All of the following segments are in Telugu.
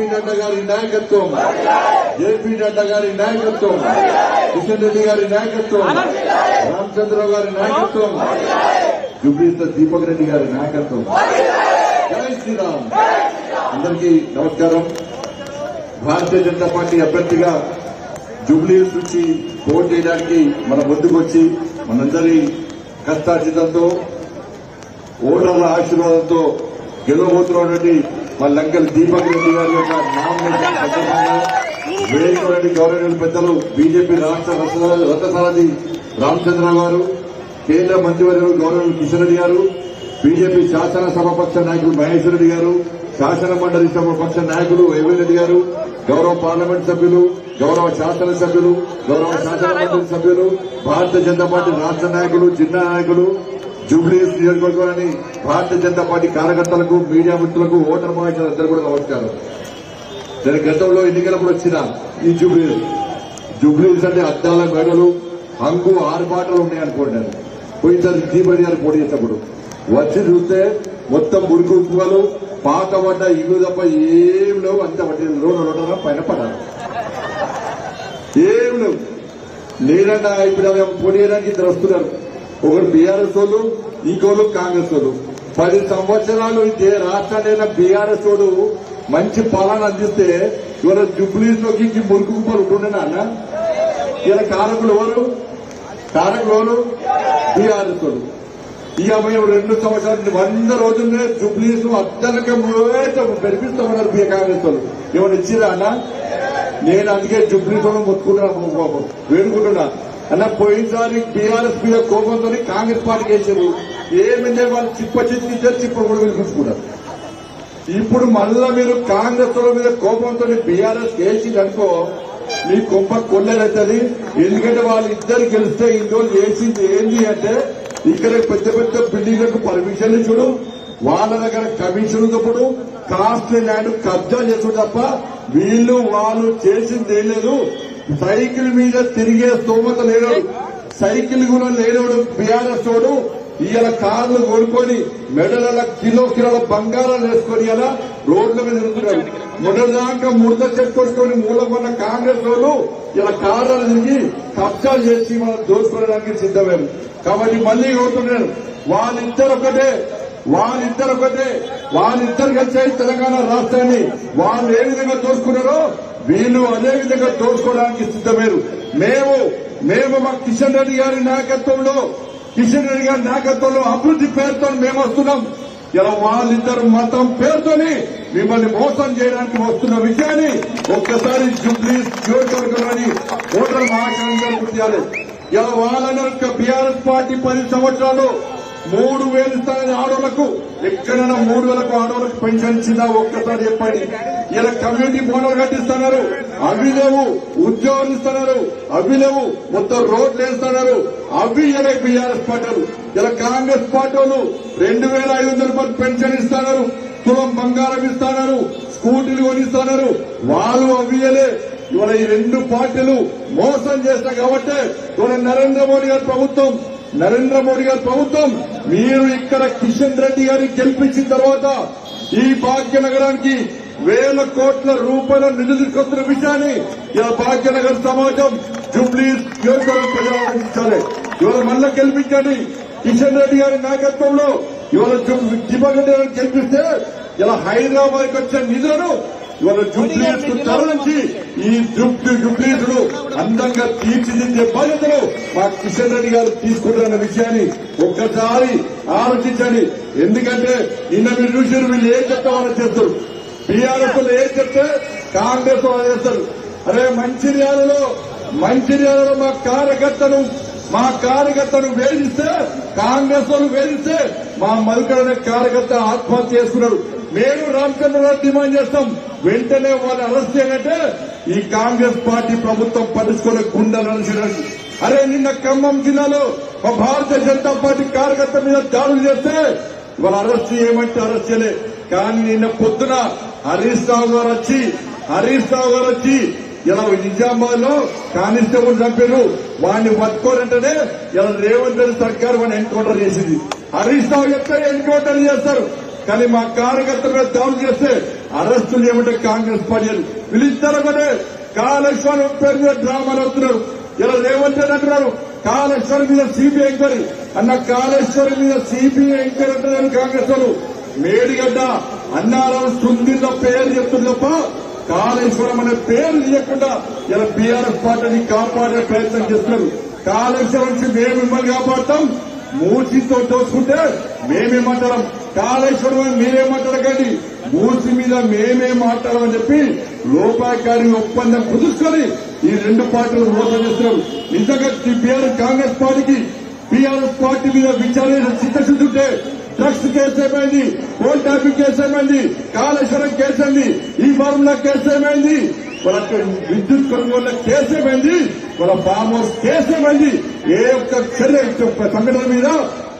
జేపీ నడ్డా గారి నాయకత్వం జేపీ నడ్డా గారి నాయకత్వం కిషన్ రెడ్డి గారి నాయకత్వం రామచంద్రరావు గారి నాయకత్వం జుబ్లీస్ దీపక్ రెడ్డి గారి నాయకత్వం జై శ్రీరామ్ అందరికీ నమస్కారం భారతీయ జనతా పార్టీ అభ్యర్థిగా జూబ్లీస్ నుంచి పోటీ చేయడానికి మన ముందుకు వచ్చి మనందరి కష్టార్జితంతో ఓటర్ల ఆశీర్వాదంతో గెలవబోతున్నటువంటి మా లంకల్ దీపక్ రెడ్డి గారి యొక్క నామినేషన్ సందర్భంగా గౌరవనీయులు పెద్దలు బీజేపీ రాష్ట్ర రథ- రథసారథి రామచంద్రరావు గారు కేంద్ర మంత్రివర్యులు గౌరవ కిషన్ రెడ్డి గారు బీజేపీ శాసనసభాపక్ష నాయకులు మహేశ్వర్ రెడ్డి గారు శాసన మండలి సభాపక్ష నాయకులు రెడ్డి గారు గౌరవ పార్లమెంట్ సభ్యులు గౌరవ శాసన సభ్యులు గౌరవ శాసన మండలి సభ్యులు భారతీయ జనతా పార్టీ రాష్ట్ర నాయకులు జిల్లా నాయకులు జూబ్లీస్ నియోజకవర్గాన్ని భారతీయ జనతా పార్టీ కార్యకర్తలకు మీడియా మిత్రులకు ఓటర్ మహాశయులందరూ కూడా నమస్కారం. నేను గతంలో ఎన్నికలప్పుడు వచ్చిన ఈ జూబ్లీస్. జూబ్లీస్ అంటే అద్దాల మెడలు హంగు ఆరుబాటలు ఉన్నాయనుకోండి నేను. పోయినసారి దీపడి గారు పోటీ చేసినప్పుడు. వచ్చి చూస్తే మొత్తం మురికి ఉప్పుగలు పాక పడ్డ ఇల్లు తప్ప ఏం లేవు. అంత పట్టి రోడ్డు రోడ్డు పైన పడాలి. ఏం లేవు. లేదంటే ఇప్పుడు పోటీ చేయడానికి ఇద్దరు వస్తున్నారు. ఒకరు బీఆర్ఎస్ వాళ్ళు ఇంకోళ్ళు కాంగ్రెస్ వాళ్ళు. పది సంవత్సరాలు ఇదే రాష్ట్రాలైన బీఆర్ఎస్ వాడు మంచి పాలన అందిస్తే ఇవాళ జుబ్లీస్లోకి మురుకు కుప్పలు ఉంటుండేనా అన్న ఇలా కారకులు ఎవరు? కారకులు ఎవరు? బీఆర్ఎస్ వాడు. ఇక మేము రెండు సంవత్సరాలు వంద రోజులనే జుబ్లీస్ అద్దనక పెరిపిస్తామన్నారు బీ కాంగ్రెస్ వాళ్ళు ఏమైనా ఇచ్చిరా అన్న? నేను అందుకే జుబ్లీతో మొత్తుకుంటున్నా. వేడుకుంటున్నా. అలా పోయినసారి బీఆర్ఎస్ మీద కోపంతో కాంగ్రెస్ పార్టీకి వేసారు ఏమిందే వాళ్ళు చిప్ప చిప్పి చిప్ప కూడా వినిపించుకున్నారు ఇప్పుడు మళ్ళా మీరు కాంగ్రెస్ మీద కోపంతో బీఆర్ఎస్ వేసిందనుకో మీ కొంప కొల్లెలవుతుంది ఎందుకంటే వాళ్ళు ఇద్దరు గెలిస్తే ఇందులో చేసింది ఏంటి అంటే ఇక్కడ పెద్ద పెద్ద బిల్డింగ్లకు పర్మిషన్ ఇచ్చుడు వాళ్ళ దగ్గర కమిషన్ ఉన్నప్పుడు కాస్ట్లీ ల్యాండ్ కబ్జా చేసుడు తప్ప వీళ్ళు వాళ్ళు చేసింది ఏం లేదు. సైకిల్ మీద తిరిగే స్తోమత లేడు సైకిల్ కూడా లేనోడు బీఆర్ఎస్ తోడు ఇవాళ కార్లు కొనుక్కొని మెడల కిలో కిలోల బంగారాలు వేసుకొని ఇలా రోడ్ల మీద తిరుగుతున్నారు మొదటిదాకా ముడత చెట్టు కొట్టుకొని మూలకొన్న కాంగ్రెస్ వాళ్ళు ఇలా కార్లు తిరిగి కబ్జాలు చేసి మనం దోచుకోవడానికి సిద్ధమేరు కాబట్టి మళ్ళీ కోరుతున్నాను వాళ్ళిద్దరు ఒకటే వాళ్ళిద్దరు ఒకటే వాళ్ళిద్దరు కలిసి తెలంగాణ రాష్ట్రాన్ని వాళ్ళు ఏ విధంగా దోచుకున్నారో వీళ్ళు అదే విధంగా తోడుకోవడానికి సిద్ధమేరు మేము మేము మా కిషన్ రెడ్డి గారి నాయకత్వంలో కిషన్ రెడ్డి గారి నాయకత్వంలో అభివృద్ధి పేరుతో మేము వస్తున్నాం. ఇలా వాళ్ళిద్దరు మతం పేరుతోని మిమ్మల్ని మోసం చేయడానికి వస్తున్న విషయాన్ని ఒక్కసారి జూబ్లీ నియోజకవర్గంలోని ఓటర్ మహాశయంగా ఇలా వాళ్ళందరూ బీఆర్ఎస్ పార్టీ పది సంవత్సరాలు మూడు వేలు ఇస్తానని ఆడోళ్ళకు ఎక్కడైనా మూడు వేలకు ఆడోళ్ళకు పెన్షన్ ఇచ్చిందా? ఒక్కసారి చెప్పండి. ఇలా కమ్యూనిటీ భవనాలు కట్టిస్తున్నారు. అవి లేవు ఉద్యోగాలు ఇస్తున్నారు. అవి లేవు మొత్తం రోడ్లు వేస్తున్నారు. అవి ఇలా బీఆర్ఎస్ పార్టీలు. ఇలా కాంగ్రెస్ పార్టీలు రెండు వేల ఐదు వందల రూపాయలు పెన్షన్ ఇస్తున్నారు. తులం బంగారం ఇస్తున్నారు. స్కూటీలు కొనిస్తున్నారు. వాళ్ళు అవియలే ఇవాళ ఈ రెండు పార్టీలు మోసం చేస్తాయి కాబట్టి ఇవాళ నరేంద్ర మోడీ గారి ప్రభుత్వం నరేంద్ర మోడీ గారి ప్రభుత్వం మీరు ఇక్కడ కిషన్ రెడ్డి గారిని గెలిపించిన తర్వాత ఈ భాగ్యనగరానికి వేల కోట్ల రూపాయల నిధులు తీసుకొస్తున్న విషయాన్ని ఇలా భాగ్యనగర్ సమాజం జూబ్లీ నియోజకవర్గ ప్రజలు ఆలోచించాలి. ఇవాళ మళ్ళా గెలిపించండి. కిషన్ రెడ్డి గారి నాయకత్వంలో ఇవాళ దీపక్ రెడ్డి గారిని గెలిపిస్తే ఇలా హైదరాబాద్ వచ్చిన నిధులను ఇవాళ జుబ్లీస్ తరలించి ఈ జుబ్లీ జుబ్లీస్ను అందంగా తీర్చిదిద్దే బాధ్యతలు మా కిషన్ రెడ్డి గారు తీసుకుంటున్న విషయాన్ని ఒక్కసారి ఆలోచించండి. ఎందుకంటే నిన్న మీరు చూసారు వీళ్ళు ఏం చెప్తే వాళ్ళు చేస్తారు. బీఆర్ఎస్ వాళ్ళు ఏం చెప్తే కాంగ్రెస్ వాళ్ళు చేస్తారు. అరే మంచిర్యాలలో మంచిర్యాలలో మా కార్యకర్తను మా కార్యకర్తను వేధిస్తే కాంగ్రెస్ వాళ్ళు వేధిస్తే మా మల్కర్ అనే కార్యకర్త ఆత్మహత్య చేసుకున్నాడు. నేను రామచంద్రరావు డిమాండ్ చేస్తాం. వెంటనే వాళ్ళు అరెస్ట్ చేయాలంటే ఈ కాంగ్రెస్ పార్టీ ప్రభుత్వం పట్టించుకునే గుండెలు అలసినట్టు అరే నిన్న ఖమ్మం జిల్లాలో మా భారతీయ జనతా పార్టీ కార్యకర్త మీద దాడులు చేస్తే వాళ్ళు అరెస్ట్ చేయమంటే అరెస్ట్ చేయలే. కానీ నిన్న పొద్దున హరీష్ రావు గారు వచ్చి హరీష్ రావు గారు వచ్చి ఇలా నిజామాబాద్లో కానిస్టేబుల్ చంపారు వాడిని పట్టుకోరంటేనే ఇలా రేవంత్ రెడ్డి సర్కార్ వాడిని ఎన్కౌంటర్ చేసింది. హరీష్ రావు చెప్తే ఎన్కౌంటర్ చేస్తారు. కానీ మా కార్యకర్తల మీద దాడులు చేస్తే అరెస్టులు చేయమంటే కాంగ్రెస్ పార్టీ అని. వీళ్ళిద్దరు కూడా కాళేశ్వరం పేరు మీద డ్రామాలు అవుతున్నారు ఇలా రేవంత్ రెడ్డి అంటున్నారు. కాళేశ్వరం మీద సిబిఐ ఎంక్వైరీ. అన్న కాళేశ్వరం మీద సిబిఐ ఎంక్వైరీ అంటున్నారు కాంగ్రెస్ వాళ్ళు. మేడిగడ్డ అన్నారావు సుందిల్ల పేరు చెప్తుంది తప్ప కాళేశ్వరం అనే పేరు తీయకుండా ఇలా బీఆర్ఎస్ పార్టీని కాపాడే ప్రయత్నం చేస్తున్నారు. కాళేశ్వరం నుంచి మేము మిమ్మల్ని కాపాడతాం. మూసితో తోసుకుంటే మేమేమంటారం కాళేశ్వరం అని మీరే మాట్లాడకండి మూసి మీద మేమే మాట్లాడమని చెప్పి లోపాయకారి ఒప్పందం కుదుర్చుకొని ఈ రెండు పార్టీలు మోసం చేస్తున్నారు నిజంగా బీఆర్ఎస్ కాంగ్రెస్ పార్టీకి బీఆర్ఎస్ పార్టీ మీద విచారణ చిత్తశుద్ధి ఉంటే డ్రగ్స్ కేసు ఏమైంది? పోల్ ట్రాఫిక్ కేసు ఏమైంది? కాళేశ్వరం కేసు ఈ ఫార్ములా కేసు ఏమైంది? వాళ్ళకి విద్యుత్ కొనుగోలు కేసు ఏమైంది వాళ్ళ ఫామ్ హౌస్ కేసు ఏమైంది ఏ ఒక్క చర్య సంఘటన మీద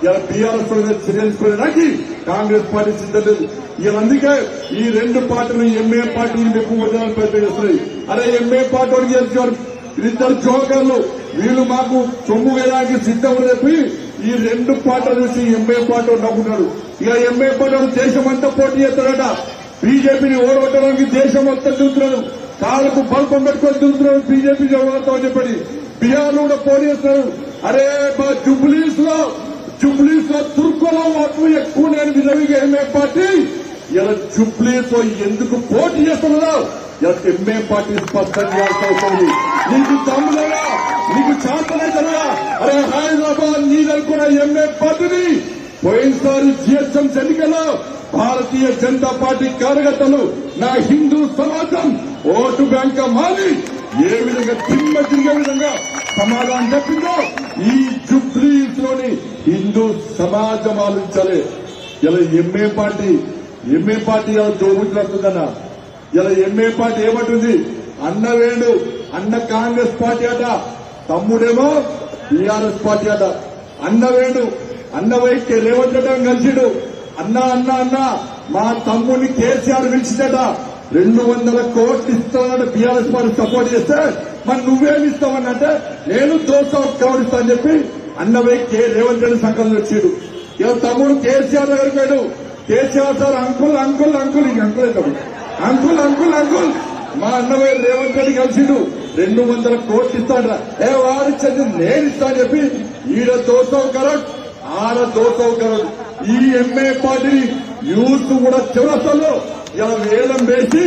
ఇలా బీఆర్ఎస్ మీద కాంగ్రెస్ పార్టీ సిద్ధం లేదు ఇలా అందుకే ఈ రెండు పార్టీలు ఎంఏ పార్టీలు ఎక్కువ వదలని ప్రయత్నం చేస్తున్నాయి. అరే ఎంఏ పార్టీ వాడికి గెలిచారు వీళ్ళిద్దరు జోకర్లు వీళ్ళు మాకు సొమ్ము వేయడానికి సిద్ధం చెప్పి ఈ రెండు పాటలు చూసి ఎంఏ పార్టీ నవ్వుకున్నాడు ఇక ఎంఏ పార్టీ దేశం అంతా పోటీ చేస్తాడట. బీజేపీని ఓడగొట్టడానికి దేశం మొత్తం చూస్తున్నాడు. కాళ్ళకు బల్పం పెట్టుకొని తిరుగుతున్నాడు బీజేపీ ఓడగొడతామని చెప్పని బీహార్లో కూడా పోలీసులు అరే మా జుబ్లీస్లో జుబ్లీస్లో తుర్కులో ఓట్లు ఎక్కువ నేను విధవిగా ఎంఏ పార్టీ? ఇలా జుబ్లీస్ ఎందుకు పోటీ చేస్తున్నావు ఇలా ఎంఏ పార్టీ స్పష్టంగా చేయాల్సిన అవసరం నీకు తమ్ముడరా నీకు చేతనైతేనా? అరే హైదరాబాద్ నీదనుకున్న ఎంఏ పార్టీని పోయినసారి జీఎస్ఎం ఎన్నికల్లో భారతీయ జనతా పార్టీ కార్యకర్తలు నా హిందూ సమాజం ఓటు బ్యాంక్ మారి ఏ విధంగా తిమ్మ తిరిగే విధంగా సమాధానం చెప్పిందో ఈ జుబ్లీస్లోని హిందూ సమాజం ఆలోచించాలి. ఇలా ఎంఏ పార్టీ ఎంఏ పార్టీ ఇలా దోబుట్లాడుతుందన్న ఇలా ఎంఏ పార్టీ ఏమంటుంది? అన్న వేణు అన్న కాంగ్రెస్ పార్టీ అట. తమ్ముడేమో టీఆర్ఎస్ పార్టీ అట. అన్న వేణు అన్న వైకే రేవంత్ రెడ్డి కలిసిడు. అన్నా అన్నా అన్నా మా తమ్ముడిని కేసీఆర్ పిలిచిందట రెండు వందల కోట్లు ఇస్తానని బీఆర్ఎస్ పార్టీ సపోర్ట్ చేస్తే మరి నువ్వేమి ఇస్తావనంటే నేను దోశ కవర్ అని చెప్పి అన్నవై కే రేవంత్ రెడ్డి సంకలనం వచ్చాడు. ఇక తమ్ముడు కేసీఆర్ దగ్గరికి పోయాడు. KCR sir uncle uncle uncle ఇంక అంకుల్ తమ్ముడు. Uncle uncle uncle. మా అన్నవయ్య రేవంత్ రెడ్డి కలిసిండు. రెండు వందల కోట్లు ఇస్తాడరా. ఏ వారిచ్చేది నేను ఇస్తా అని చెప్పి ఈడ దోసవు కరెక్ట్ ఆడ దోసవు కరెక్ట్ ఈ ఎంఏ పార్టీ యూత్ కూడా చివరసలు ఇలా వేలం వేసి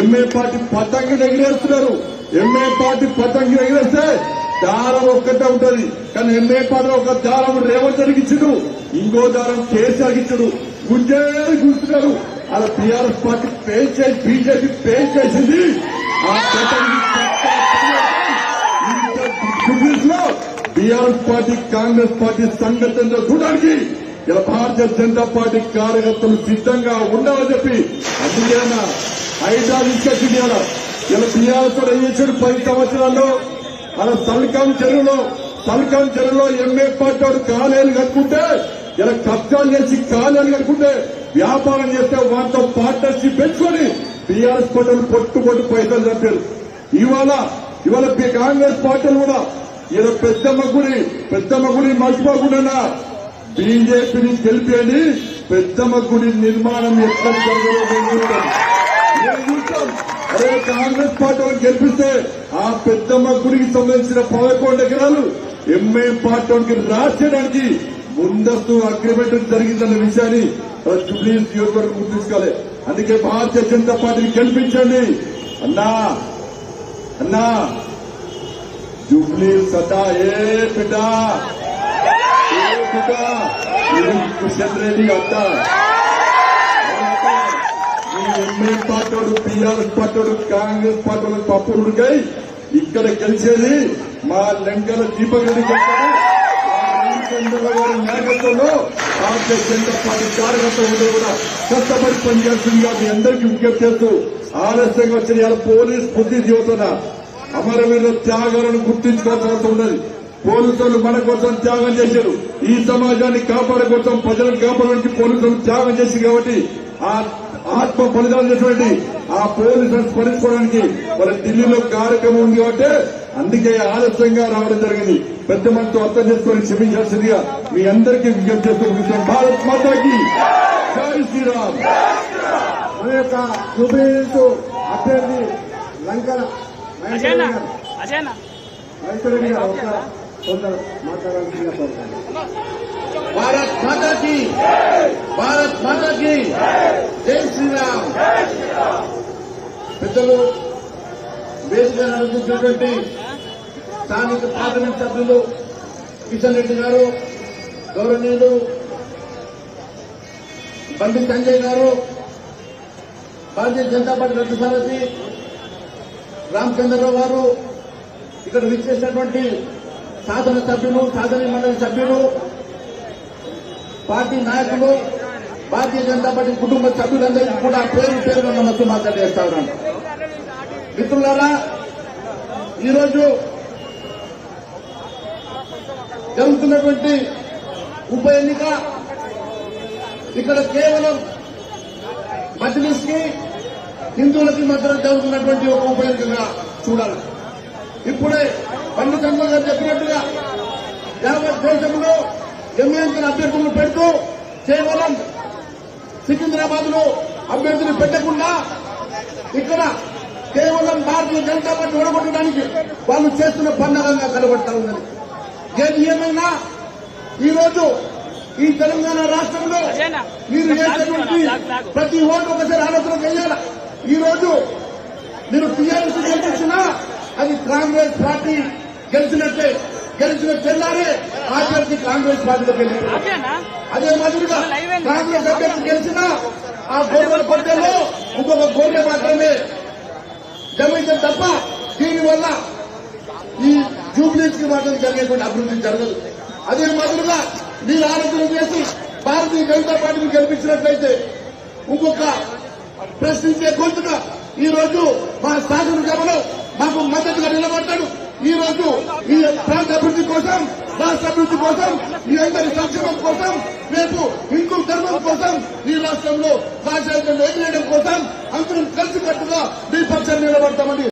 ఎంఏ పార్టీ పతంగి ఎగిరేస్తున్నారు. ఎంఏ పార్టీ పతంగి ఎగిరేస్తే దారం ఒక్కటే ఉంటది. కానీ ఎంఏ పార్టీ ఒక దారం రేవంత్ రెడ్డికి ఇంకో దారం కేసీఆర్ ఇచ్చుడు. గుంజేది కూర్చున్నారు అలా టీఆర్ఎస్ పార్టీ పే చేసి బీజేపీ పే చేసింది. ఆ పతంగి పార్టీ కాంగ్రెస్ పార్టీ సంఘటనలో చూడడానికి ఇలా భారతీయ జనతా పార్టీ కార్యకర్తలు సిద్ధంగా ఉండాలని చెప్పి అందుకేనా హైదరాబాద్ తీసుకొచ్చి ఇలా ఇలా బీఆర్ఎస్ కూడా ఏం పది సంవత్సరాల్లో అలా సల్కాం చెరువులో సల్కాం చెరువులో ఎంఏ పార్టీ వాడు కాలేలు కట్టుకుంటే ఇలా కబ్జాలు చేసి కాలేలు కట్టుకుంటే వ్యాపారం చేస్తే వాటితో పార్ట్నర్షిప్ పెంచుకొని టీఆర్ఎస్ పార్టీలు పొట్టు పొట్టు పైసలు చెప్పారు ఇవాళ ఇవాళ కాంగ్రెస్ పార్టీలు కూడా ఇలా పెద్దమ్మ గుడి పెద్దమ్మ గుడి మర్చిపోకుండా బీజేపీని గెలిపేయండి. పెద్దమ్మ గుడి నిర్మాణం ఎక్కడ అదే కాంగ్రెస్ పార్టీ వాళ్ళు గెలిపిస్తే ఆ పెద్దమ్మ గుడికి సంబంధించిన పదకొండు ఎకరాలు ఎంఏ పార్టీ వాళ్ళకి రాసేయడానికి ముందస్తు అగ్రిమెంట్ జరిగిందన్న విషయాన్ని జూబ్లీ నియోజకవర్గం గుర్తించుకోవాలి. అందుకే భారతీయ జనతా పార్టీని గెలిపించండి. అన్నా అన్నా. జూబ్లీ సదా ఏ బిడ్డా ఏ కిషన్ రెడ్డి ఎంఏ టీఆర్ఎస్ కాంగ్రెస్ పార్టీలు పప్పుడుకై ఇక్కడ గెలిచేది మా లెంకల దీపక్ రెడ్డి గారి నాయకత్వంలో భారతీయ జనతా పార్టీ కార్యకర్తలు కూడా కష్టపడి పనిచేస్తుందిగా మీ అందరికీ విజ్ఞప్తి చేస్తూ ఆలస్యంగా వచ్చిన పోలీస్ బుద్ధి యువతన అమరవీరుల త్యాగాలను గుర్తించుకోవాల్సిన ఉన్నది. పోలీసులు మన కోసం త్యాగం చేశారు. ఈ సమాజాన్ని కాపాడే కోసం ప్రజలను కాపాడడానికి పోలీసులు త్యాగం చేసి కాబట్టి ఆ ఆత్మ బలిదానం చేసినటువంటి ఆ పోలీసులను స్మరించుకోవడానికి మన ఢిల్లీలో కార్యక్రమం ఉంది కాబట్టి అందుకే ఆలస్యంగా రావడం జరిగింది. పెద్ద మనతో అర్థం చేసుకొని క్షమించాల్సిందిగా మీ అందరికీ విజ్ఞప్తి చేస్తూ భారత్ మాతాకి. జై శ్రీరామ్. యొక్క జూబ్లీహిల్స్ అభ్యర్థి లంకల మహేశ్వర గారు. కొందరు కొంత మాట్లాడాల్సిందిగా కోరుతాను భారత్ మాతాకి భారత్ మాతాకి జై శ్రీరామ్. పెద్దలు వేదిక నడుస్తున్నటువంటి స్థానిక పార్లమెంట్ సభ్యులు కిషన్ రెడ్డి గారు గౌరవనీయులు బండి సంజయ్ గారు భారతీయ జనతా పార్టీ రద్దు సారథి రామచంద్రరావు గారు ఇక్కడ విచ్చేసినటువంటి సాధన సభ్యులు సాధన మండలి సభ్యులు పార్టీ నాయకులు భారతీయ జనతా పార్టీ కుటుంబ సభ్యులందరికీ కూడా పేరు పేరు నమస్తే మాట్లాడేస్తా ఉన్నాను మిత్రులారా ఈరోజు జరుగుతున్నటువంటి ఉప ఎన్నిక ఇక్కడ కేవలం మజ్లిస్కి హిందువులకి మధ్య జరుగుతున్నటువంటి ఒక ఉప ఎన్నికగా చూడాలి. ఇప్పుడే బండి చంద్ర గారు చెప్పినట్టుగా యావత్ దేశంలో ఎంఎన్సీ అభ్యర్థులను పెడుతూ కేవలం సికింద్రాబాద్లో అభ్యర్థులు పెట్టకుండా ఇక్కడ కేవలం భారతీయ జనతా పార్టీ ఓడగొట్టడానికి వాళ్ళు చేస్తున్న పండగంగా కనబడతా ఉన్నది. ఏది ఏమైనా ఈ రోజు ఈ తెలంగాణ రాష్ట్రంలో మీరు చేసేటువంటి ప్రతి ఓటు ఒకసారి ఆలోచన చేయాలి? ఈ రోజు మీరు టీఆర్ఎస్ గెలిపించినా అది కాంగ్రెస్ పార్టీ గెలిచినట్టే గెలిచిన తెల్లారే ఆ అభ్యర్థి కాంగ్రెస్ పార్టీలో గెలిచారు అజయనా అదే మాదిరిగా కాంగ్రెస్ అభ్యర్థి గెలిచినా ఆ గోడల కొట్టలో ఇంకొక గోడె మాత్రమే జమైతే తప్ప దీనివల్ల ఈ జూబ్లీస్కి మాత్రం జరిగేటువంటి అభివృద్ధి జరగదు. అదే మాదిరిగా మీరు ఆలోచన చేసి భారతీయ జనతా పార్టీని గెలిపించినట్లయితే ఇంకొక ప్రశ్నించే గొంతుగా ఈ రోజు మా శాసనసభలో మాకు మద్దతుగా నిలబడ్డాడు. ఈ రోజు ఈ ప్రాంత అభివృద్ధి కోసం రాష్ట్ర అభివృద్ధి కోసం మీ అందరి సంక్షేమం కోసం రేపు హిందూ ధర్మం కోసం ఈ రాష్ట్రంలో రాజకీయాలను ఎదిరేయడం కోసం అందరం కలిసికట్టుగా మీ పక్షాన్ని నిలబడతామని